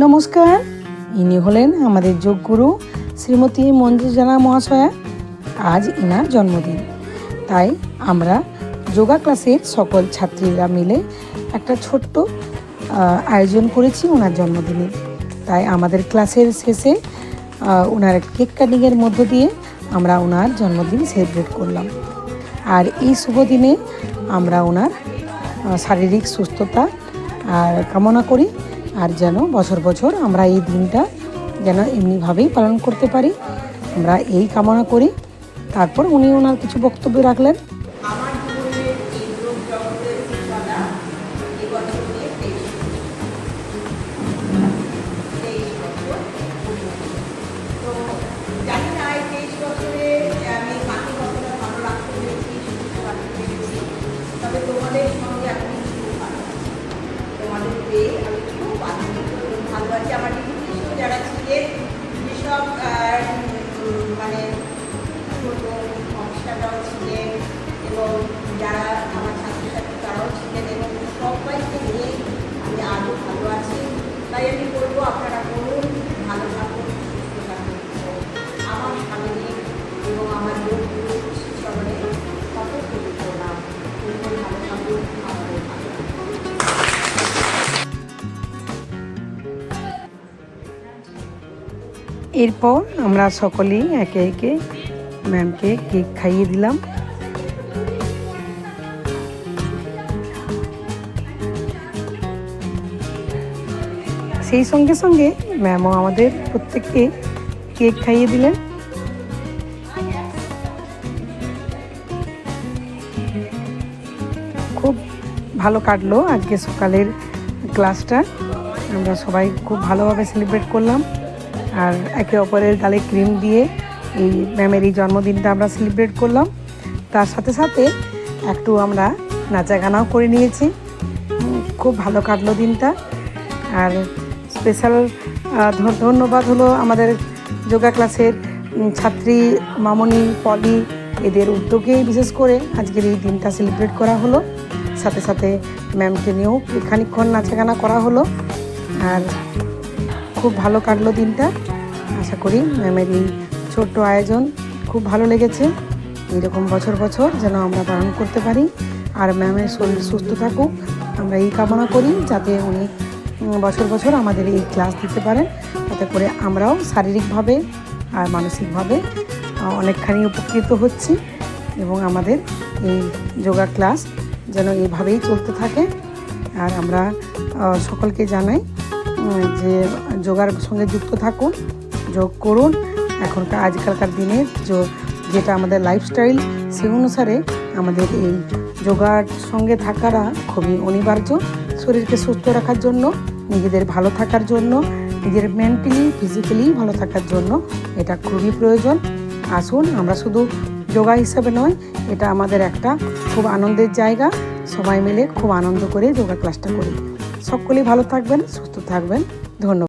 নমস্কার। ইনি হলেন আমাদের যোগগুরু শ্রীমতী মঞ্জুজানা মহাশয়া। আজ ইনার জন্মদিন। তাই আমরা যোগা ক্লাসের সকল ছাত্রীরা মিলে একটা ছোট্ট আয়োজন করেছি ওনার জন্মদিনে। তাই আমাদের ক্লাসের শেষে ওনার কেক কাটিংয়ের মধ্য দিয়ে আমরা ওনার জন্মদিন সেলিব্রেট করলাম। আর এই শুভ দিনে আমরা ওনার শারীরিক সুস্থতা, আর কামনা করি আর যেন বছর বছর আমরা এই দিনটা যেন এমনিভাবেই পালন করতে পারি। আমরা এই কামনা করি। তারপর উনি ওনার কিছু বক্তব্য রাখলেন। অফিসাররাও ছিলেন এবং যারা আমার ছাত্রছাত্রী তারাও ছিলেন এবং সবাইকে নিয়ে আমি আজও ভালো আছি। তাই আমি বলব, আপনারা করুন ভালো থাকুন, সুস্থ থাকুন। আমার স্বামী এবং আমার লোক স্মরণে কত পবিত্র ভালো থাকুন আমাদের ভালো এরপর আমরা সকলেই একে একে ম্যামকে কেক খাইয়ে দিলাম। সেই সঙ্গে সঙ্গে ম্যামও আমাদের প্রত্যেককে কেক খাইয়ে দিলেন। খুব ভালো কাটলো আজকে সকালের ক্লাসটা। আমরা সবাই খুব ভালোভাবে সেলিব্রেট করলাম। আর একে অপরের গালে ক্রিম দিয়ে এই ম্যামের এই জন্মদিনটা আমরা সেলিব্রেট করলাম। তার সাথে সাথে একটু আমরা নাচা গানাও করে নিয়েছি। খুব ভালো কাটলো দিনটা। আর স্পেশাল ধন্যবাদ হলো আমাদের যোগা ক্লাসের ছাত্রী মামনি, পলি এদের উদ্যোগেই বিশেষ করে আজকের এই দিনটা সেলিব্রেট করা হলো। সাথে সাথে ম্যামকে নিয়েও খানিকক্ষণ নাচাগানা করা হলো। আর খুব ভালো কাটলো দিনটা। আশা করি ম্যামের এই ছোট্ট আয়োজন। খুব ভালো লেগেছে। এইরকম বছর বছর যেন আমরা পালন করতে পারি। আর ম্যামের শরীর সুস্থ থাকুক। আমরা এই কামনা করি যাতে উনি বছর বছর আমাদের এই ক্লাস দিতে পারেন। তাতে করে আমরাও শারীরিকভাবে আর মানসিকভাবে অনেকখানি উপকৃত হচ্ছি। এবং আমাদের এই যোগা ক্লাস যেন এইভাবেই চলতে থাকে। আর আমরা সকলকে জানাই যে যোগার সঙ্গে যুক্ত থাকুন, যোগ করুন। এখনকার আজকালকার দিনে যেটা আমাদের লাইফস্টাইল সে অনুসারে আমাদের এই যোগার সঙ্গে থাকাটা খুবই অনিবার্য। শরীরকে সুস্থ রাখার জন্য, নিজেদের ভালো থাকার জন্য, নিজের মেন্টালি ফিজিক্যালি ভালো থাকার জন্য এটা খুবই প্রয়োজন। আসুন, আমরা শুধু যোগা হিসাবে নয়, এটা আমাদের একটা খুব আনন্দের জায়গা। সবাই মিলে খুব আনন্দ করে যোগা ক্লাসটা করি। সকলেই ভালো থাকবেন, সুস্থ থাকবেন। ধন্যবাদ।